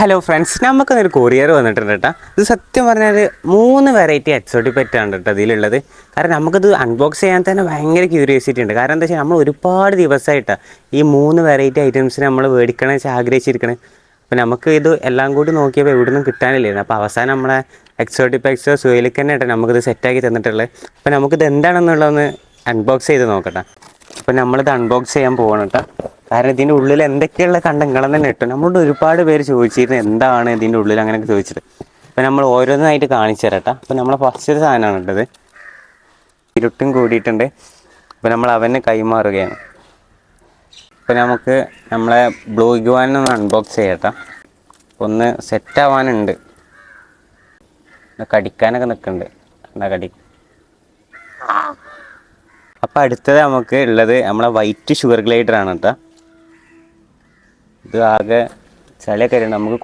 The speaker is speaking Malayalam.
ഹലോ ഫ്രണ്ട്സ് നമുക്കൊന്നൊരു കൊറിയർ വന്നിട്ടുണ്ട് കേട്ടോ ഇത് സത്യം പറഞ്ഞാൽ മൂന്ന് വെറൈറ്റി എക്സോട്ടിക് പെറ്റാണ് കേട്ടോ ഇതിലുള്ളത്. കാരണം നമുക്കത് അൺബോക്സ് ചെയ്യാൻ തന്നെ ഭയങ്കര ക്യൂരിയോസിറ്റി ഉണ്ട്. കാരണം എന്താ വെച്ചാൽ നമ്മൾ ഒരുപാട് ദിവസമായിട്ടാണ് ഈ മൂന്ന് വെറൈറ്റി ഐറ്റംസ് നമ്മൾ മേടിക്കണം വെച്ചാൽ ആഗ്രഹിച്ചിരിക്കണേ. അപ്പോൾ നമുക്ക് ഇത് എല്ലാം കൂടി നോക്കിയപ്പോൾ എവിടെ നിന്നും കിട്ടാനില്ലായിരുന്നു. അപ്പോൾ അവസാനം നമ്മളെ എക്സോട്ടിക് പെക്സോ സുയിലേക്ക് തന്നെ കേട്ടോ നമുക്കിത് സെറ്റാക്കി തന്നിട്ടുള്ളത്. അപ്പോൾ നമുക്കിത് എന്താണെന്നുള്ളതൊന്ന് അൺബോക്സ് ചെയ്ത് നോക്കട്ടെ. അപ്പോൾ നമ്മളിത് അൺബോക്സ് ചെയ്യാൻ പോകണം കേട്ടോ കാരണം ഇതിന്റെ ഉള്ളിൽ എന്തൊക്കെയുള്ള കണ്ട നിങ്ങളെന്ന് തന്നെ ഇട്ടു നമ്മളോട് ഒരുപാട് പേര് ചോദിച്ചിരുന്നു എന്താണ് ഇതിന്റെ ഉള്ളിൽ അങ്ങനെയൊക്കെ ചോദിച്ചിട്ട്. അപ്പോൾ നമ്മൾ ഓരോന്നായിട്ട് കാണിച്ചു തരട്ടെ. അപ്പോൾ നമ്മളെ ഫസ്റ്റ് സാധനമാണ് ഉള്ളത് ഇരുട്ടും കൂടിയിട്ടുണ്ട്. അപ്പോൾ നമ്മൾ അവന് കൈമാറുകയാണ്. അപ്പോൾ നമുക്ക് നമ്മളെ ബ്ലൂ ഒന്ന് അൺബോക്സ് ചെയ്യട്ടെ. ഒന്ന് സെറ്റ് ആവാനുണ്ട്. കടിക്കാനൊക്കെ നിൽക്കുന്നുണ്ട് എന്താ കടി. അപ്പോൾ അടുത്തത് നമുക്ക് ഉള്ളത് നമ്മളെ വൈറ്റ് ഷുഗർ ഗ്ലൈഡർ ആണ് കേട്ടോ. ഇത് ആകെ ചളിയൊക്കെ ഉണ്ട് നമുക്ക്